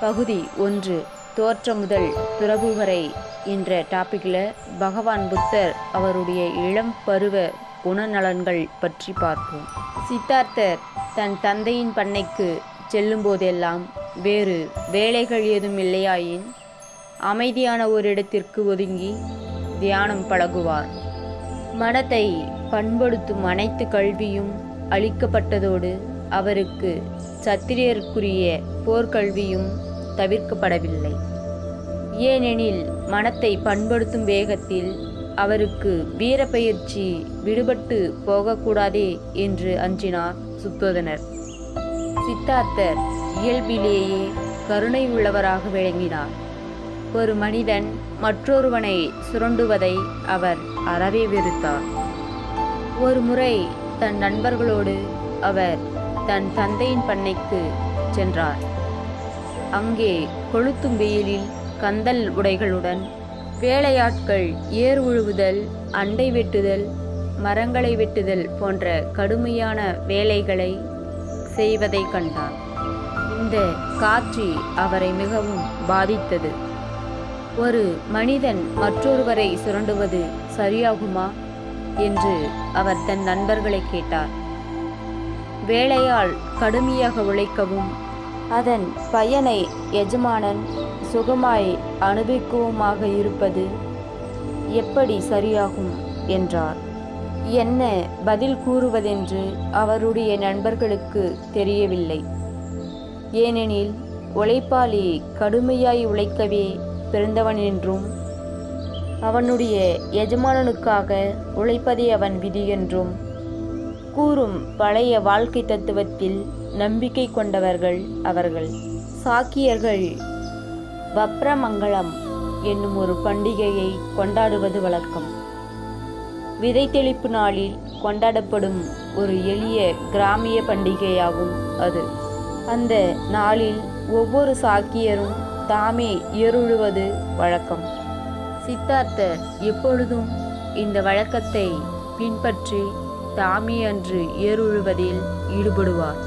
பகுதி ஒன்று தோற்றம் முதல் துறவு வரை என்ற டாப்பிக்கில் பகவான் புத்தர் அவருடைய இளம் பருவ குணநலன்கள் பற்றி பார்ப்போம். சித்தார்த்தர் தன் தந்தையின் பண்ணைக்கு செல்லும்போதெல்லாம் வேறு வேலைகள் ஏதும் இல்லையாயின் அமைதியான ஒரு இடத்திற்கு ஒதுங்கி தியானம் பழகுவார். மனத்தை பண்படுத்தும் அனைத்து கல்வியும் அளிக்கப்பட்டதோடு அவருக்கு சத்திரியருக்குரிய போர்க்கல்வியும் தவிர்க்கப்படவில்லை. ஏனெனில் மனத்தை பண்படுத்தும் வேகத்தில் அவருக்கு வீரப்பயிற்சி விடுபட்டு போகக்கூடாதே என்று அஞ்சினார் சுத்தோதனர். சித்தார்த்தர் இயல்பிலேயே கருணை உள்ளவராக விளங்கினார். ஒரு மனிதன் மற்றொருவனை சுரண்டுவதை அவர் அறவே வெறுத்தார். ஒரு முறை தன் நண்பர்களோடு அவர் தன் தந்தையின் பண்ணைக்கு சென்றார். அங்கே கொளுத்தும் வெயிலில் கந்தல் உடைகளுடன் வேலையாட்கள் ஏர் உழுவுதல் அண்டை வெட்டுதல் மரங்களை வெட்டுதல் போன்ற கடுமையான வேலைகளை செய்வதை கண்டார். இந்த காட்சி அவரை மிகவும் பாதித்தது. ஒரு மனிதன் மற்றொருவரை சுரண்டுவது சரியாகுமா? என்று அவர் தன் நண்பர்களை கேட்டார். வேலையால் கடுமையாக உழைக்கவும் அதன் பயனை எஜமானன் சுகமாய் அனுபவிக்கவுமாக இருப்பது எப்படி சரியாகும்? என்றார். என்ன பதில் கூறுவதென்று அவருடைய நண்பர்களுக்கு தெரியவில்லை. ஏனெனில் உழைப்பாளி கடுமையாய் உழைக்கவே பிறந்தவன் என்றும் அவனுடைய எஜமானனுக்காக உழைப்பதே அவன் விதி என்றும் கூறும் பழைய வாழ்க்கை தத்துவத்தில் நம்பிக்கை கொண்டவர்கள் அவர்கள். சாக்கியர்கள் வப்ரமங்கலம் என்னும் ஒரு பண்டிகையை கொண்டாடுவது வழக்கம். விதை தெளிப்பு நாளில் கொண்டாடப்படும் ஒரு எளிய கிராமிய பண்டிகையாகும் அது. அந்த நாளில் ஒவ்வொரு சாக்கியரும் தாமே ஏறுழுவது வழக்கம். சித்தார்த்தர் எப்பொழுதும் இந்த வழக்கத்தை பின்பற்றி தாமே அன்று ஏறுழுவதில் ஈடுபடுவார்.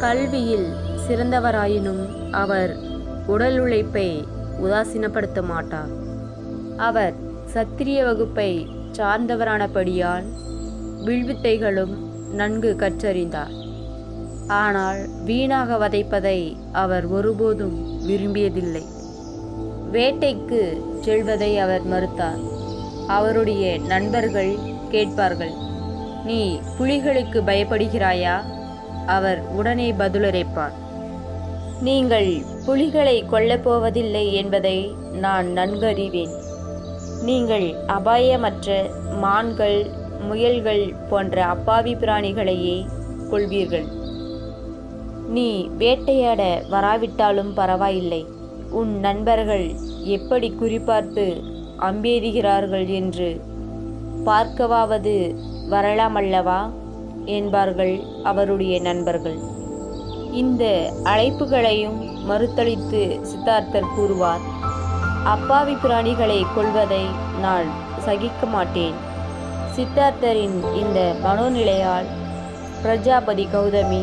கல்வியில் சிறந்தவராயினும் அவர் உடல் உழைப்பை உதாசீனப்படுத்த மாட்டார் அவர் சத்திரிய வகுப்பை சார்ந்தவரானபடியால் வில்வித்தைகளும் நன்கு கற்றறிந்தார். ஆனால் வீணாக வதைப்பதை அவர் ஒருபோதும் விரும்பியதில்லை. வேட்டைக்கு செல்வதை அவர் மறுத்தார். அவருடைய நண்பர்கள் கேட்பார்கள் நீ புலிகளுக்கு பயப்படுகிறாயா? அவர் உடனே பதிலுரைப்பார் நீங்கள் புலிகளை கொல்லப் போவதில்லை என்பதை நான் நன்கறிவேன். நீங்கள் அபாயமற்ற மான்கள் முயல்கள் போன்ற அப்பாவி பிராணிகளையே கொள்வீர்கள் நீ வேட்டையாட வராவிட்டாலும் பரவாயில்லை. உன் நண்பர்கள் எப்படி குறிப்பார்த்து அம்பேறுகிறார்கள் என்று பார்க்கவாவது வரலாமல்லவா? என்பார்கள் அவருடைய நண்பர்கள். இந்த அழைப்புகளையும் மறுத்தளித்து சித்தார்த்தர் கூறுவார் அப்பாவி பிராணிகளை கொள்வதை நான் சகிக்க மாட்டேன். சித்தார்த்தரின் இந்த மனோநிலையால் பிரஜாபதி கௌதமி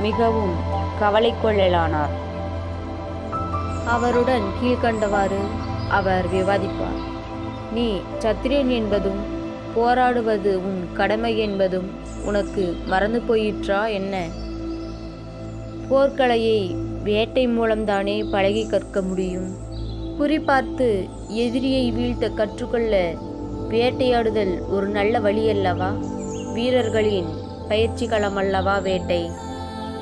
மிகவும் கவலை கொள்ளலானார் அவருடன் கீழ்கண்டவாறு அவர் விவாதிப்பார். நீ சத்திரியன் என்பதும் போராடுவது உன் கடமை என்பதும் உனக்கு மறந்து போயிற்றா என்ன? போர்க்கலையை வேட்டை மூலம்தானே பழகி கற்க முடியும். குறிப்பார்த்து எதிரியை வீழ்த்த கற்றுக்கொள்ள வேட்டையாடுதல் ஒரு நல்ல வழி அல்லவா? வீரர்களின் பயிற்சி களம் அல்லவா வேட்டை?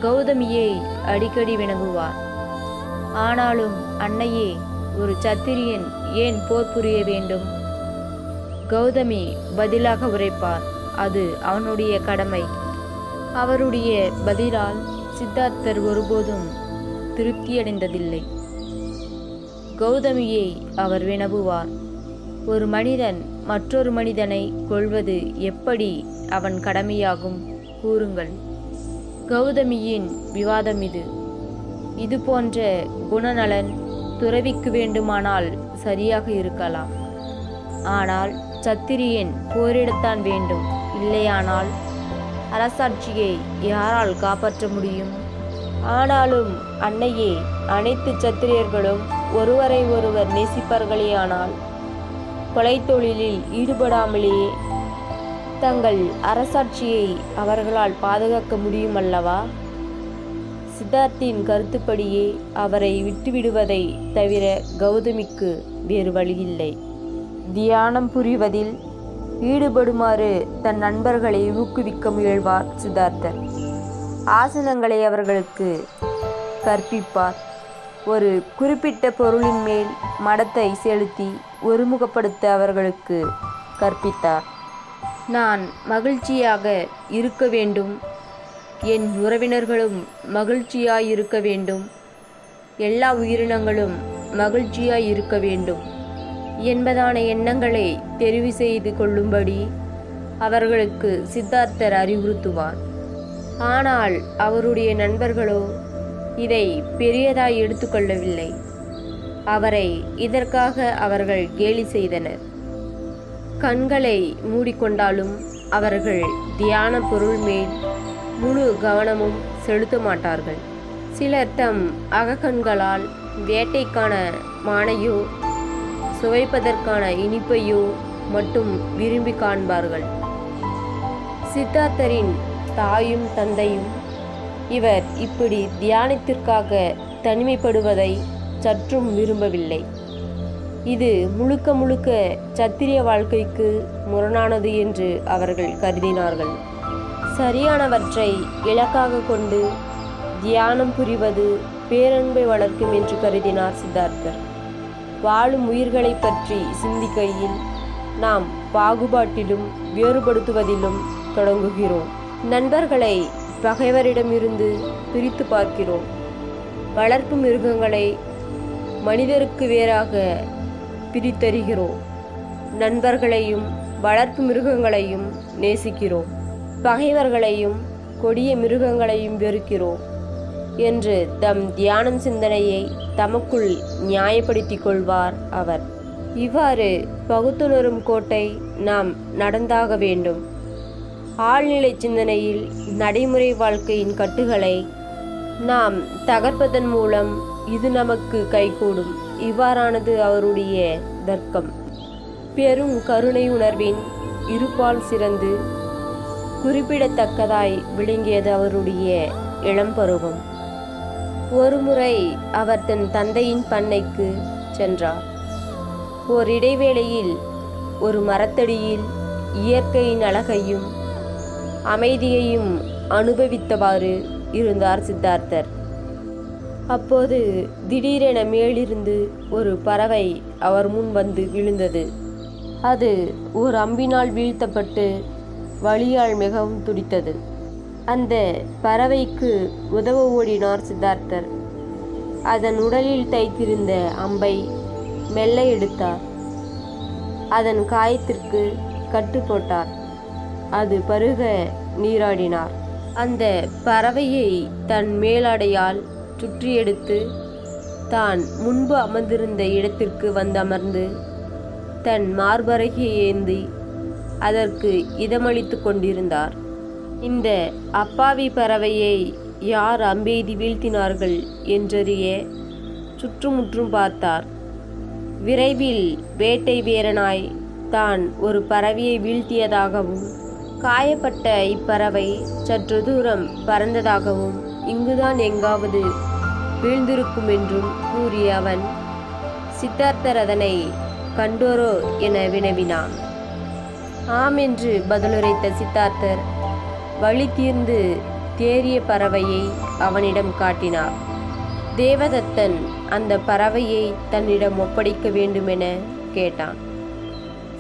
கௌதமியை அடிக்கடி வினவுவார். ஆனாலும் அன்னையே ஒரு சத்திரியன் ஏன் போர் புரிய வேண்டும்? கௌதமி பதிலாக உரைப்பார். அது அவனுடைய கடமை. அவருடைய பதிலால் சித்தார்த்தர் ஒருபோதும் திருப்தியடைந்ததில்லை. கௌதமியை அவர் வினவுவார். ஒரு மனிதன் மற்றொரு மனிதனை கொள்வது எப்படி அவன் கடமையாகும்? கூறுங்கள். கௌதமியின் விவாதம் இது. இது போன்ற குணநலன் துறவிக்கு வேண்டுமானால் சரியாக இருக்கலாம். ஆனால் சத்திரியன் போரிடத்தான் வேண்டும். இல்லையானால் அரசாட்சியை யாரால் காப்பாற்ற முடியும்? ஆனாலும் அன்னையே அனைத்து சத்திரியர்களும் ஒருவரை ஒருவர் நேசிப்பார்களேயானால் கொலை தொழிலில் ஈடுபடாமலேயே தங்கள் அரசாட்சியை அவர்களால் பாதுகாக்க முடியும் அல்லவா சித்தார்த்தின் கருத்துப்படியே அவரை விட்டுவிடுவதை தவிர கௌதமிக்கு வேறு வழியில்லை. தியானம் புரிவதில் ஈடுபடுமாறு தன் நண்பர்களை ஊக்குவிக்க முயல்வார் சுதார்த்தர். ஆசனங்களை அவர்களுக்கு கற்பிப்பார். ஒரு குறிப்பிட்ட பொருளின் மேல் மடத்தை செலுத்தி ஒருமுகப்படுத்த அவர்களுக்கு கற்பித்தார். நான் மகிழ்ச்சியாக இருக்க வேண்டும். என் உறவினர்களும் மகிழ்ச்சியாயிருக்க வேண்டும். எல்லா உயிரினங்களும் மகிழ்ச்சியாய் இருக்க வேண்டும். என்பதான எண்ணங்களை தெரிவு செய்து கொள்ளும்படி அவர்களுக்கு சித்தார்த்தர் அறிவுறுத்துவார். ஆனால் அவருடைய நண்பர்களோ இதை பெரியதாய் எடுத்துக்கொள்ளவில்லை அவரை இதற்காக அவர்கள் கேலி செய்தனர். கண்களை மூடிக்கொண்டாலும் அவர்கள் தியான பொருள் மேல் முழு கவனமும் செலுத்த மாட்டார்கள். சிலர் தம் அகக்கண்களால் வேட்டைக்கான மானையோ சுவைப்பதற்கான இனிப்பையோ மட்டும் விரும்பி காண்பார்கள். சித்தார்த்தரின் தாயும் தந்தையும் இவர் இப்படி தியானத்திற்காக தனிமைப்படுவதை சற்றும் விரும்பவில்லை. இது முழுக்க முழுக்க சத்திரிய வாழ்க்கைக்கு முரணானது என்று அவர்கள் கருதினார்கள். சரியானவற்றை இலக்காக கொண்டு தியானம் புரிவது பேரன்பை வளர்க்கும் என்று கருதினார் சித்தார்த்தர். வாழும் உயிர்களை பற்றி சிந்திக்கையில் நாம் பாகுபாட்டிலும் வேறுபடுத்துவதிலும் தொடங்குகிறோம். நண்பர்களை பகைவரிடமிருந்து பிரித்து பார்க்கிறோம். வளர்ப்பு மிருகங்களை மனிதருக்கு வேறாக பிரித்தறிகிறோம். நண்பர்களையும் வளர்ப்பு மிருகங்களையும் நேசிக்கிறோம். பகைவர்களையும் கொடிய மிருகங்களையும் வெறுக்கிறோம். என்று தம் தியானம் சிந்தனையை தமக்குள் நியாயப்படுத்திக் கொள்வார் அவர். இவ்வாறு பகுத்துணரும் கோட்டை நாம் நடந்தாக வேண்டும். ஆழ்நிலை சிந்தனையில் நடைமுறை வாழ்க்கையின் கட்டுகளை நாம் தகர்ப்பதன் மூலம் இது நமக்கு கைகூடும். இவ்வாறானது அவருடைய தர்க்கம். பெரும் கருணை உணர்வின் இருப்பால் சிறந்து குறிப்பிடத்தக்கதாய் விளங்கியது அவருடைய இளம்பருவம் ஒருமுறை அவர் தன் தந்தையின் பண்ணைக்கு சென்றார். ஓர் இடைவேளையில் ஒரு மரத்தடியில் இயற்கையின் அழகையும் அமைதியையும் அனுபவித்தவாறு இருந்தார் சித்தார்த்தர். அப்போது திடீரென மேலிருந்து ஒரு பறவை அவர் முன் வந்து விழுந்தது. அது ஒரு அம்பினால் வீழ்த்தப்பட்டு வலியால் மிகவும் துடித்தது. அந்த பறவைக்கு உதவ ஓடினார் சித்தார்த்தர். அதன் உடலில் தைத்திருந்த அம்பை மெல்ல எடுத்தார். அதன் காயத்திற்கு கட்டு போட்டார். அது பருக நீராடினார். அந்த பறவையை தன் மேலாடையால் சுற்றி எடுத்து தான் முன்பு அமர்ந்திருந்த இடத்திற்கு வந்து அமர்ந்து தன் மார்பருகே ஏந்தி அதற்கு இதமளித்து கொண்டிருந்தார். இந்த அப்பாவி பறவையை யார் அம்பெய்தி வீழ்த்தினார்கள் என்றறிய சுற்றுமுற்றும் பார்த்தார். விரைவில் வேட்டை வீரனாய் தான் ஒரு பறவையை வீழ்த்தியதாகவும் காயப்பட்ட இப்பறவை சற்று தூரம் பறந்ததாகவும் இங்குதான் எங்காவது வீழ்ந்திருக்கும் என்றும் கூறிய அவன் சித்தார்த்தர் அதனை கண்டோரோ என வினவினான். ஆம் என்று பதிலுரைத்த சித்தார்த்தர் வழி தீர்ந்து தேறிய பறவையை அவனிடம் காட்டினார். தேவதத்தன் அந்த பறவையை தன்னிடம் ஒப்படைக்க வேண்டுமென கேட்டான்.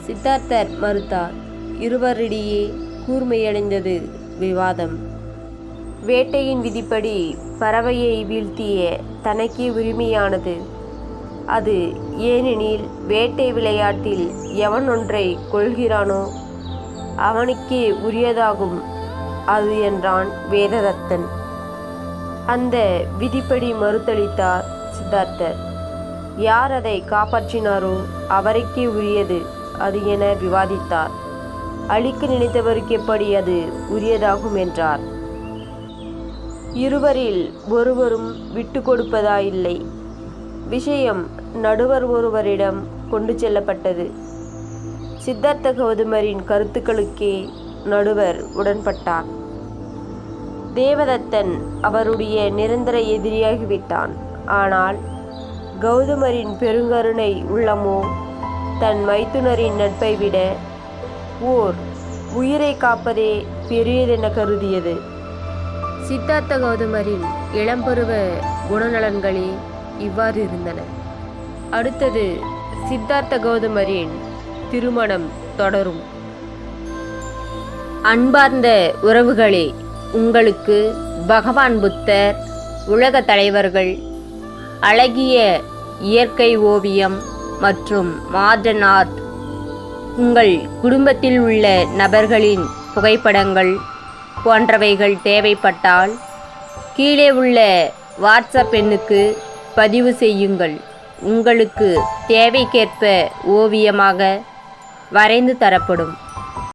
சித்தார்த்தர் மறுத்தார் இருவரிடையே கூர்மையடைந்தது விவாதம். வேட்டையின் விதிப்படி பறவையை வீழ்த்திய தனக்கே உரிமையானது. அது ஏனெனில் வேட்டை விளையாட்டில் எவன் ஒன்றை கொள்கிறானோ அவனுக்கே உரியதாகும் அது என்றான் வேததத்தன். அந்த விதிப்படி மறுத்தளித்தார் சித்தார்த்தர். யார் அதை காப்பாற்றினாரோ அவருக்கே உரியது அது என விவாதித்தார். அழிக்க நினைத்தவருக்கு எப்படி அது உரியதாகும் என்றார். இருவரில் ஒருவரும் விட்டு கொடுப்பதாயில்லை. விஷயம் நடுவர் ஒருவரிடம் கொண்டு செல்லப்பட்டது. சித்தார்த்த கௌதமரின் கருத்துக்களுக்கே நடுவர் உடன்பட்டார் தேவதத்தன் அவருடைய நிரந்தர எதிரியாகிவிட்டான். ஆனால் கௌதமரின் பெருங்கருணை உள்ளமோ? தன் மைத்துனரின் நட்பை விட ஓர் உயிரை காப்பதே பெரியதென கருதியது. சித்தார்த்த கௌதமரின் இளம்பருவ குணநலன்களே இவ்வாறு இருந்தன. அடுத்தது சித்தார்த்த கௌதமரின் திருமணம் தொடரும். அன்பார்ந்த உறவுகளே உங்களுக்கு பகவான் புத்தர் உலக தலைவர்கள் அழகிய இயற்கை ஓவியம் மற்றும் மாடர்ன் ஆர்ட் உங்கள் குடும்பத்தில் உள்ள நபர்களின் புகைப்படங்கள் போன்றவைகள் தேவைப்பட்டால் கீழே உள்ள வாட்ஸ்அப் எண்ணுக்கு பதிவு செய்யுங்கள். உங்களுக்கு தேவைக்கேற்ப ஓவியமாக வரைந்து தரப்படும்.